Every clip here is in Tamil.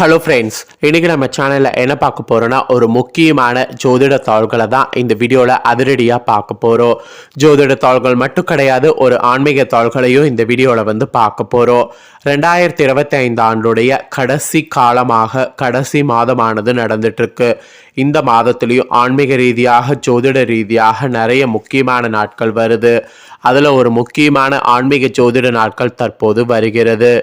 ஹலோ ஃப்ரெண்ட்ஸ் இன்றைக்கி நம்ம சேனலில் என்ன பார்க்க போகிறோன்னா ஒரு முக்கியமான ஜோதிட தாள்களை தான் இந்த வீடியோவில் அதிரடியாக பார்க்க போகிறோம் ஜோதிட தாள்கள் மட்டும் கிடையாது ஒரு ஆன்மீக தாள்களையும் இந்த வீடியோவில் வந்து பார்க்க போகிறோம் ரெண்டாயிரத்தி இருபத்தி ஐந்து ஆண்டுடைய கடைசி காலமாக கடைசி மாதமானது நடந்துகிட்ருக்கு இந்த மாதத்துலேயும் ஆன்மீக ரீதியாக ஜோதிட ரீதியாக நிறைய முக்கியமான நாட்கள் வருது. அதில் ஒரு முக்கியமான ஆன்மீக ஜோதிட நாட்கள் தற்போது வருகிறது.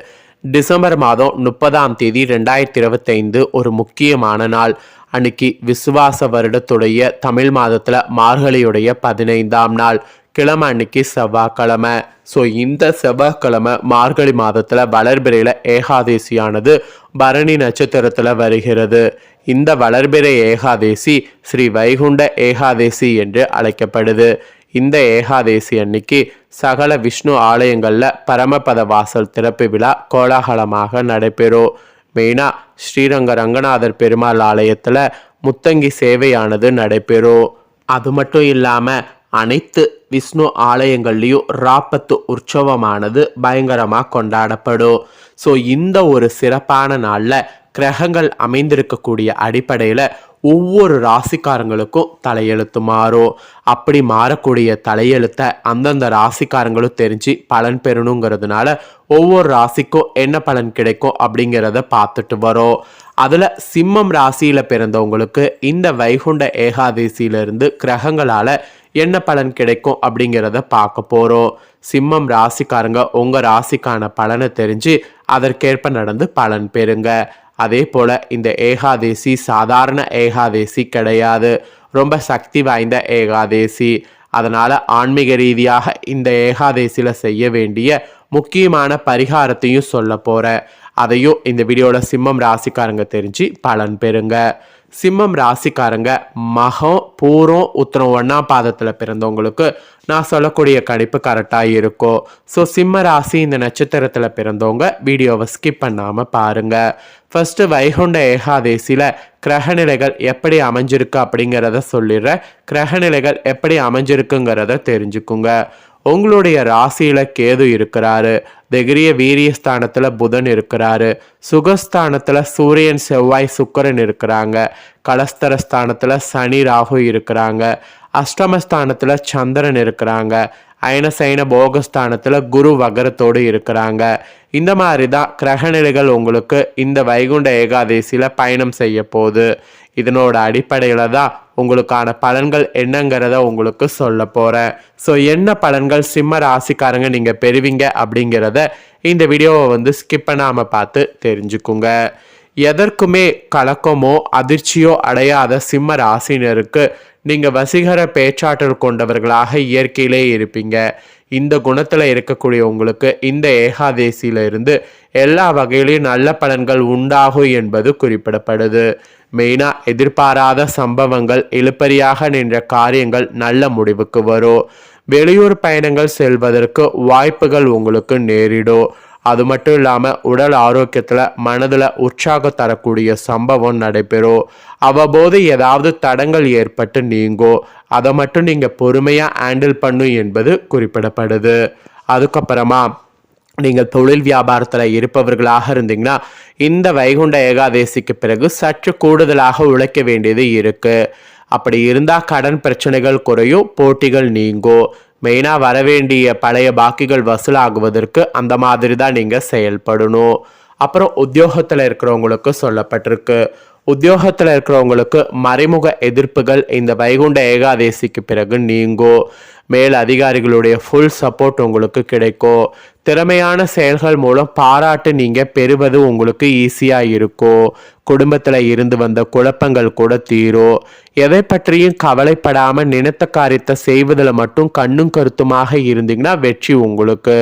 டிசம்பர் மாதம் முப்பதாம் தேதி ரெண்டாயிரத்தி இருபத்தைந்து ஒரு முக்கியமான நாள். அன்னைக்கு விசுவாச வருடத்துடைய தமிழ் மாதத்தில் மார்கழியுடைய பதினைந்தாம் நாள். கிழமை அன்னைக்கு செவ்வாய்க்கிழமை. ஸோ இந்த செவ்வாய்க்கிழமை மார்கழி மாதத்தில் வளர்பிறையில் ஏகாதேசியானது பரணி நட்சத்திரத்தில் வருகிறது. இந்த வளர்பிறை ஏகாதேசி ஸ்ரீ வைகுண்ட ஏகாதேசி என்று அழைக்கப்படுது. இந்த ஏகாதேசி அன்னைக்கு சகல விஷ்ணு ஆலயங்களில் பரமபத வாசல் திறப்பு விழா கோலாகலமாக நடைபெறும் மெயினாக ஸ்ரீரங்க ரங்கநாதர் பெருமாள் ஆலயத்தில் முத்தங்கி சேவையானது நடைபெறும் அது மட்டும் இல்லாமல் அனைத்து விஷ்ணு ஆலயங்கள்லேயும் ராப்பத்து உற்சவமானது பயங்கரமாக கொண்டாடப்படும் ஸோ இந்த ஒரு சிறப்பான நாளில் கிரகங்கள் அமைந்திருக்கக்கூடிய அடிப்படையில் ஒவ்வொரு ராசிக்காரங்களுக்கும் தலையெழுத்து மாறும். அப்படி மாறக்கூடிய தலையெழுத்தை அந்தந்த ராசிக்காரங்களும் தெரிஞ்சு பலன் பெறணுங்கிறதுனால ஒவ்வொரு ராசிக்கும் என்ன பலன் கிடைக்கும் அப்படிங்கிறத பார்த்துட்டு வரோம். அதில் சிம்மம் ராசியில் பிறந்தவங்களுக்கு இந்த வைகுண்ட ஏகாதேசியிலிருந்து கிரகங்களால் என்ன பலன் கிடைக்கும் அப்படிங்கிறத பார்க்க போகிறோம் சிம்மம் ராசிக்காரங்க உங்கள் ராசிக்கான பலனை தெரிஞ்சு அதற்கேற்ப நடந்து பலன் பெறுங்க. அதே போல் இந்த ஏகாதேசி சாதாரண ஏகாதேசி கிடையாது. ரொம்ப சக்தி வாய்ந்த ஏகாதேசி. அதனால் ஆன்மீக ரீதியாக இந்த ஏகாதேசியில் செய்ய வேண்டிய முக்கியமான பரிகாரத்தையும் சொல்ல போகிறேன் அதையும் இந்த வீடியோவில் சிம்மம் ராசிக்காரங்க தெரிஞ்சு பலன் பெறுங்க. சிம்மம் ராசிக்காரங்க மகம் பூரம் உத்தரம் ஒன்றாம் பாதத்தில் பிறந்தவங்களுக்கு நான் சொல்லக்கூடிய கணிப்பு கரெக்டாக இருக்கும் ஸோ சிம்ம ராசி இந்த நட்சத்திரத்தில் பிறந்தவங்க வீடியோவை ஸ்கிப் பண்ணாமல் பாருங்கள் ஃபஸ்ட்டு வைகுண்ட ஏகாதேசியில் கிரகநிலைகள் எப்படி அமைஞ்சிருக்கு அப்படிங்கிறத சொல்லிடுறேன். கிரகநிலைகள் எப்படி அமைஞ்சிருக்குங்கிறத தெரிஞ்சுக்குங்க. உங்களுடைய ராசியில கேது இருக்கிறாரு. திகிரிய வீரியஸ்தானத்துல புதன் இருக்கிறாரு. சுகஸ்தானத்துல சூரியன் செவ்வாய் சுக்கரன் இருக்கிறாங்க. கலஸ்தரஸ்தானத்துல சனி ராகு இருக்கிறாங்க. அஷ்டமஸ்தானத்தில் சந்திரன் இருக்கிறாங்க. அயனசைன போகஸ்தானத்தில் குரு வகரத்தோடு இருக்கிறாங்க. இந்த மாதிரி தான் கிரகநிலைகள் உங்களுக்கு இந்த வைகுண்ட ஏகாதசியில் பயணம் செய்ய போகுது. இதனோட அடிப்படையில் தான் உங்களுக்கான பலன்கள் என்னங்கிறத உங்களுக்கு சொல்ல போகிறேன் ஸோ என்ன பலன்கள் சிம்ம ராசிக்காரங்க நீங்கள் பெறுவீங்க அப்படிங்கிறத இந்த வீடியோவை வந்து ஸ்கிப் பண்ணாமல் பார்த்து தெரிஞ்சுக்குங்க. எதற்குமே கலக்கமோ அதிர்ச்சியோ அடையாத சிம்ம ராசினருக்கு நீங்கள் வசீகர பேச்சாற்றல் கொண்டவர்களாக இயற்கையிலே இருப்பீங்க. இந்த குணத்தில் இருக்கக்கூடிய உங்களுக்கு இந்த ஏகாதேசியிலிருந்து எல்லா வகையிலையும் நல்ல பலன்கள் உண்டாகும் என்பது குறிப்பிடப்படுது. மெயினாக எதிர்பாராத சம்பவங்கள் இழுப்பறியாக நின்ற காரியங்கள் நல்ல முடிவுக்கு வரும். வெளியூர் பயணங்கள் செல்வதற்கு வாய்ப்புகள் உங்களுக்கு நேரிடும். அது மட்டும் இல்லாமல் உடல் ஆரோக்கியத்தில் மனதில் உற்சாகம் தரக்கூடிய சம்பவம் நடைபெறும் அவ்வப்போது ஏதாவது தடங்கள் ஏற்பட்டு நீங்கோ? அதை மட்டும் நீங்கள் பொறுமையாக ஹேண்டில் பண்ணும் என்பது குறிப்பிடப்படுது. அதுக்கப்புறமா நீங்கள் தொழில் வியாபாரத்தில் இருப்பவர்களாக இருந்தீங்கன்னா இந்த வைகுண்ட ஏகாதேசிக்கு பிறகு சற்று கூடுதலாக உழைக்க வேண்டியது இருக்குது அப்படி இருந்தால் கடன் பிரச்சனைகள் குறையும் போட்டிகள் நீங்கும் மெயினாக வரவேண்டிய பழைய பாக்கிகள் வசூலாகுவதற்கு அந்த மாதிரி தான் நீங்கள் செயல்படணும். அப்புறம் உத்தியோகத்தில் இருக்கிறவங்களுக்கு சொல்லப்பட்டிருக்கு. உத்தியோகத்தில் இருக்கிறவங்களுக்கு மறைமுக எதிர்ப்புகள் இந்த வைகுண்ட ஏகாதேசிக்கு பிறகு நீங்கும். மேல் அதிகாரிகளுடைய ஃபுல் சப்போர்ட் உங்களுக்கு கிடைக்கும். திறமையான செயல்கள் மூலம் பாராட்டு நீங்கள் பெறுவது உங்களுக்கு ஈஸியாக இருக்கும். குடும்பத்தில் இருந்து வந்த குழப்பங்கள் கூட தீரும். எதை பற்றியும் கவலைப்படாமல் நினைத்த காரியத்தை செய்வதில் மட்டும் கண்ணும் கருத்துமாக இருந்தீங்கன்னா வெற்றி உங்களுக்கு.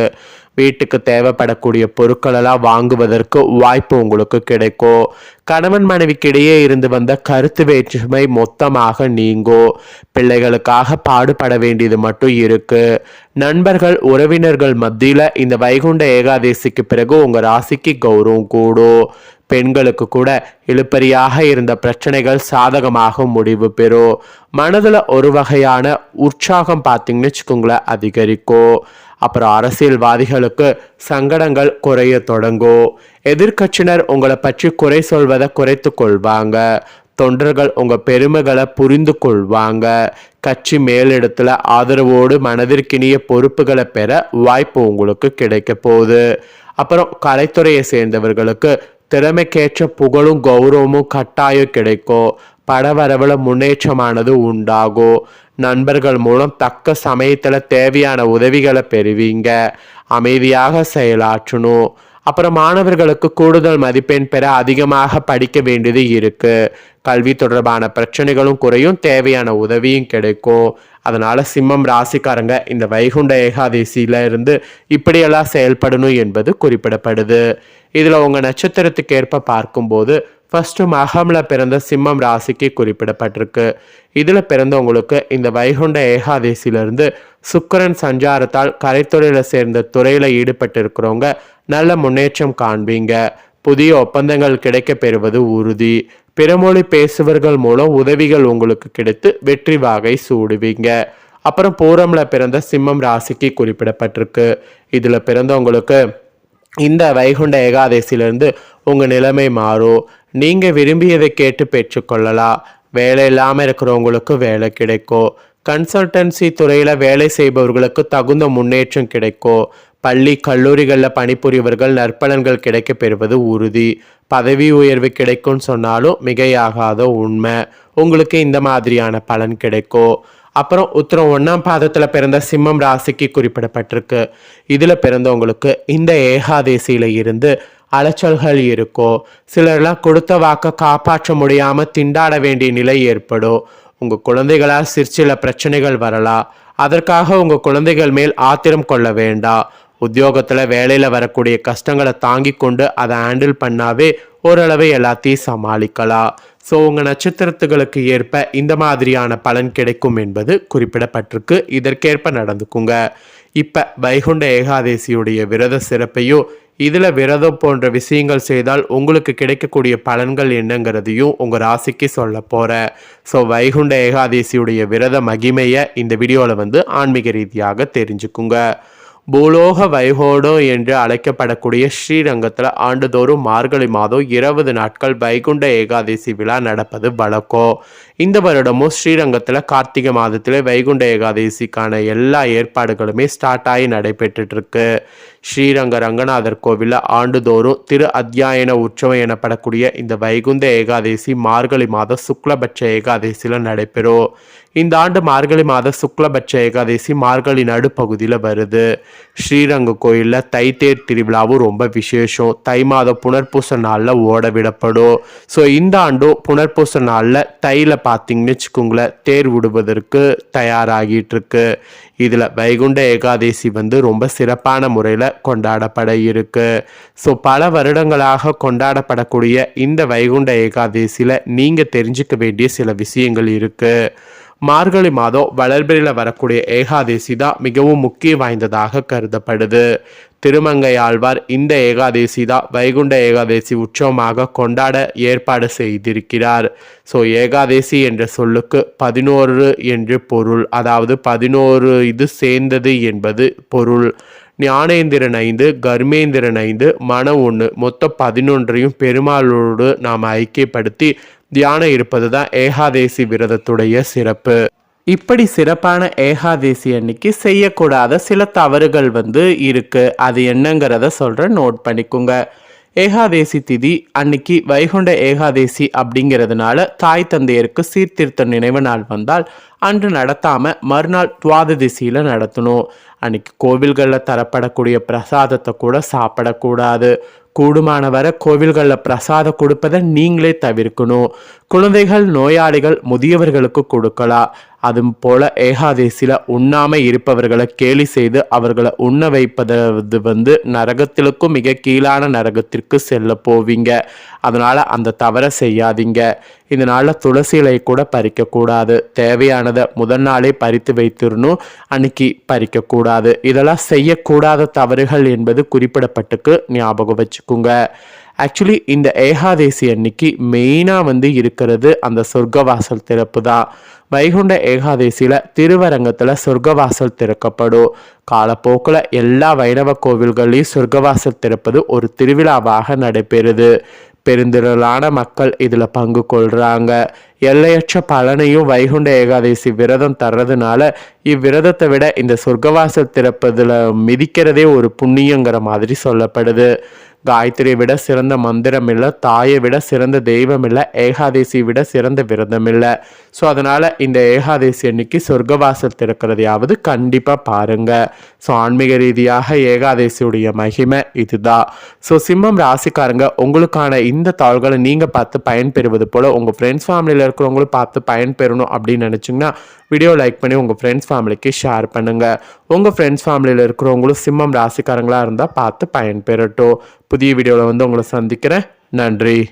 வீட்டுக்கு தேவைப்படக்கூடிய பொருட்களெல்லாம் வாங்குவதற்கு வாய்ப்பு உங்களுக்கு கிடைக்கும். கணவன் மனைவிக்கிடையே இருந்து வந்த கருத்து வேற்றுமை மொத்தமாக நீங்கும். பிள்ளைகளுக்காக பாடுபட வேண்டியது மட்டும் இருக்கு. நண்பர்கள் உறவினர்கள் மத்தியில் இந்த வைகுண்ட ஏகாதேசிக்கு பிறகு உங்கள் ராசிக்கு கௌரவம் கூடும். பெண்களுக்கு கூட இழுப்பறியாக இருந்த பிரச்சனைகள் சாதகமாக முடிவு பெறும். மனதில் ஒரு வகையான உற்சாகம் பார்த்தீங்கன்னு வச்சுக்கோங்களேன் அதிகரிக்கும். அப்புறம் அரசியல்வாதிகளுக்கு சங்கடங்கள் குறைய தொடங்கும். எதிர்க்கட்சியினர் உங்களை பற்றி குறை சொல்வதை குறைத்து கொள்வாங்க. தொண்டர்கள் உங்கள் பெருமைகளை புரிந்து கொள்வாங்க கட்சி மேலிடத்தில் ஆதரவோடு மனதிற்கினிய பொறுப்புகளை பெற வாய்ப்பு உங்களுக்கு கிடைக்க போகுது. அப்புறம் கலைத்துறையை சேர்ந்தவர்களுக்கு திறமைக்கேற்ற புகழும் கௌரவமும் கட்டாயம் கிடைக்கும். படவரவில் முன்னேற்றமானது உண்டாகும். நண்பர்கள் மூலம் தக்க சமயத்தில் தேவையான உதவிகளை பெறுவீங்க. அமைதியாக செயலாற்றணும். அப்புறம் மாணவர்களுக்கு கூடுதல் மதிப்பெண் பெற அதிகமாக படிக்க வேண்டியது இருக்கு. கல்வி தொடர்பான பிரச்சனைகளும் குறையும் தேவையான உதவியும் கிடைக்கும். அதனால சிம்மம் ராசிக்காரங்க இந்த வைகுண்ட ஏகாதசியில இருந்து இப்படியெல்லாம் செயல்படணும் என்பது குறிப்பிடப்படுது. இதுல உங்க நட்சத்திரத்துக்கு ஏற்ப பார்க்கும்போது ஃபர்ஸ்ட் மகம்ல பிறந்த சிம்மம் ராசிக்கு குறிப்பிடப்பட்டிருக்கு. இதுல பிறந்தவங்களுக்கு இந்த வைகுண்ட ஏகாதசியிலிருந்து சுக்கரன் சஞ்சாரத்தால் கரைத்துறையில சேர்ந்த துறையில ஈடுபட்டு இருக்கிறவங்க நல்ல முன்னேற்றம் காண்பீங்க. புதிய ஒப்பந்தங்கள் கிடைக்க பெறுவது உறுதி. பிறமொழி பேசுவர்கள் மூலம் உதவிகள் உங்களுக்கு கிடைத்து வெற்றி வாகை சூடுவீங்க. அப்புறம் பூரம்ல பிறந்த சிம்மம் ராசிக்கு குறிப்பிடப்பட்டிருக்கு. இதுல பிறந்தவங்களுக்கு இந்த வைகுண்ட ஏகாதசியிலிருந்து உங்கள் நிலைமை மாறும். நீங்கள் விரும்பியதை கேட்டு பெற்றுக்கொள்ளலாம் வேலை இல்லாமல் இருக்கிறவங்களுக்கு வேலை கிடைக்கும். கன்சல்டன்சி துறையில் வேலை செய்பவர்களுக்கு தகுந்த முன்னேற்றம் கிடைக்கும். பள்ளி கல்லூரிகளில் பணிபுரியவர்கள் நற்பலன்கள் கிடைக்க பெறுவது உறுதி. பதவி உயர்வு கிடைக்கும்னு சொன்னாலும் மிகையாகாத உண்மை. உங்களுக்கு இந்த மாதிரியான பலன் கிடைக்கும் அப்புறம் உத்தரம் ஒன்றாம் பாதத்தில் பிறந்த சிம்மம் ராசிக்கு குறிப்பிடப்பட்டிருக்கு. இதில் பிறந்தவங்களுக்கு இந்த ஏகாதேசியில் இருந்து அலைச்சல்கள் இருக்கும் சிலர்லாம் கொடுத்த வாக்கை காப்பாற்ற முடியாமல் திண்டாட வேண்டிய நிலை ஏற்படும் உங்கள் குழந்தைகளால் சிற்சில பிரச்சனைகள் வரலாம். அதற்காக உங்கள் குழந்தைகள் மேல் ஆத்திரம் கொள்ள வேண்டாம். உத்தியோகத்தில் வேலையில் வரக்கூடிய கஷ்டங்களை தாங்கி கொண்டு அதை ஹேண்டில் பண்ணாவே ஓரளவு எல்லாத்தையும் சமாளிக்கலாம். ஸோ உங்கள் நட்சத்திரத்துகளுக்கு ஏற்ப இந்த மாதிரியான பலன் கிடைக்கும் என்பது குறிப்பிடப்பட்டிருக்கு. இதற்கேற்ப நடந்துக்குங்க. இப்போ வைகுண்ட ஏகாதேசியுடைய விரத சிறப்பையும் இதில் விரதம் போன்ற விஷயங்கள் செய்தால் உங்களுக்கு கிடைக்கக்கூடிய பலன்கள் என்னங்கிறதையும் உங்கள் ராசிக்கு சொல்ல போகிறேன் ஸோ வைகுண்ட ஏகாதேசியுடைய விரத மகிமையை இந்த வீடியோவில் வந்து ஆன்மீக ரீதியாக தெரிஞ்சுக்குங்க. பூலோக வைகோடோ என்று அழைக்கப்படக்கூடிய ஸ்ரீரங்கத்தில் ஆண்டுதோறும் மார்கழி மாதம் இருபது நாட்கள் வைகுண்ட ஏகாதசி விழா நடப்பது வழக்கம் இந்த வருடமும் ஸ்ரீரங்கத்தில் கார்த்திகை மாதத்தில் வைகுண்ட ஏகாதசிக்கான எல்லா ஏற்பாடுகளுமே ஸ்டார்ட் ஆகி நடைபெற்றுட்டுருக்கு. ஸ்ரீரங்க ரங்கநாதர் கோவிலில் ஆண்டுதோறும் திரு அத்தியாயன உற்சவம் எனப்படக்கூடிய இந்த வைகுந்த ஏகாதசி மார்கழி மாதம் சுக்லபட்ச ஏகாதசியில் நடைபெறும். இந்த ஆண்டு மார்கழி மாத சுக்லபட்ச ஏகாதசி மார்கழி நடுப்பகுதியில் வருது. ஸ்ரீரங்க கோயிலில் தைத்தேர் திருவிழாவும் ரொம்ப விசேஷம். தை மாத புனர்பூச நாளில் ஓட விடப்படும். ஸோ இந்த ஆண்டும் புனர்பூச நாளில் தையில் பார்த்தீங்கன்னு வச்சுக்கோங்களேன் தேர் விடுவதற்கு தயாராகிட்டு இருக்கு இதில் வைகுண்ட ஏகாதசி வந்து ரொம்ப சிறப்பான முறையில் கொண்டாடப்பட இருக்கு. ஸோ பல வருடங்களாக கொண்டாடப்படக்கூடிய இந்த வைகுண்ட ஏகாதசியில் நீங்கள் தெரிஞ்சுக்க வேண்டிய சில விஷயங்கள் இருக்குது மார்கழி மாதம் வளர்பிறையில் வரக்கூடிய ஏகாதேசி தான் மிகவும் முக்கிய வாய்ந்ததாக கருதப்படுது. திருமங்கை ஆழ்வார் இந்த ஏகாதேசி தான் வைகுண்ட ஏகாதசி உற்சவமாக கொண்டாட ஏற்பாடு செய்திருக்கிறார். ஸோ ஏகாதசி என்ற சொல்லுக்கு பதினோரு என்று பொருள். அதாவது பதினோரு இது சேர்ந்தது என்பது பொருள். ஞானேந்திரன் ஐந்து கர்மேந்திரன் ஐந்து மன ஒன்று மொத்தம் பதினொன்றையும் பெருமாளோடு நாம் ஐக்கியப்படுத்தி தியானம் இருப்பது தான் ஏகாதேசி விரதத்துடைய சிறப்பு. இப்படி சிறப்பான ஏகாதேசி அன்னைக்கு செய்யக்கூடாத சில தவறுகள் வந்து இருக்கு. அது என்னங்கிறத சொல்கிறேன் நோட் பண்ணிக்கோங்க. ஏகாதேசி திதி அன்னைக்கு வைகுண்ட ஏகாதேசி அப்படிங்கிறதுனால தாய் தந்தையருக்கு சீர்திருத்த நினைவு நாள் வந்தால் அன்று நடத்தாம மறுநாள் துவாததிசியில நடத்தணும். அன்னைக்கு கோவில்களில் தரப்படக்கூடிய பிரசாதத்தை கூட சாப்பிடக்கூடாது. கூடுமான வர கோவில்களில் பிரசாதம் கொடுப்பதை நீங்களே தவிர்க்கணும். குழந்தைகள் நோயாளிகள் முதியவர்களுக்கு கொடுக்கலாம் அதுவும் போல ஏகாதேசியில் உண்ணாமை இருப்பவர்களை கேலி செய்து அவர்களை உண்ண வைப்பது வந்து நரகத்திலுக்கும் மிக கீழான நரகத்திற்கு செல்ல போவீங்க. அதனால் அந்த தவறை செய்யாதீங்க. இதனால் துளசி இலை கூட பறிக்கக்கூடாது தேவையானதை முதல் நாளே பறித்து வைத்திருணும் அன்னைக்கு பறிக்கக்கூடாது இதெல்லாம் செய்யக்கூடாத தவறுகள் என்பது குறிப்பிடப்பட்டுக்கு ஞாபகம் வச்சுக்கோங்க. ஆக்சுவலி இந்த ஏகாதேசி அன்னைக்கு மெயினாக வந்து இருக்கிறது அந்த சொர்க்கவாசல் திறப்பு தான் வைகுண்ட ஏகாதேசியில் திருவரங்கத்தில் சொர்க்கவாசல் திறக்கப்படும். காலப்போக்கில் எல்லா வைணவ கோவில்கள்லையும் சொர்க்கவாசல் திறப்பது ஒரு திருவிழாவாக நடைபெறுது. பெருந்திரளான மக்கள் இதில் பங்கு கொள்கிறாங்க எல்லையற்ற பலனையும் வைகுண்ட ஏகாதசி விரதம் தர்றதுனால இவ்விரதத்தை விட இந்த சொர்க்கவாசல் திறப்பதில் மிதிக்கிறதே ஒரு புண்ணியங்கிற மாதிரி சொல்லப்படுது. காயத்ரியை விட சிறந்த மந்திரம் இல்லை தாயை விட சிறந்த தெய்வம் இல்லை ஏகாதேசி விட சிறந்த விரதம் இல்லை ஸோ அதனால் இந்த ஏகாதசி அன்னைக்கு சொர்க்கவாசல் திறக்கிறதையாவது கண்டிப்பாக பாருங்கள் ஸோ ஆன்மீக ரீதியாக ஏகாதசியுடைய மகிமை இதுதான். ஸோ சிம்மம் ராசிக்காரங்க உங்களுக்கான இந்த தாள்களை நீங்கள் பார்த்து பயன்பெறுவது போல் உங்கள் ஃப்ரெண்ட்ஸ் ஃபேமிலியில் இருக்கிறவங்களும் பார்த்து பயன்பெறணும் அப்படின்னு நினச்சிங்கன்னா வீடியோ லைக் பண்ணி உங்கள் ஃப்ரெண்ட்ஸ் ஃபேமிலிக்கு ஷேர் பண்ணுங்கள் உங்கள் ஃப்ரெண்ட்ஸ் ஃபேமிலியில் இருக்கிறவங்களும் சிம்மம் ராசிக்காரங்களாக இருந்தால் பார்த்து பயன்பெறட்டும். புதிய வீடியோவில் வந்து உங்களை சந்திக்கிறேன். நன்றி.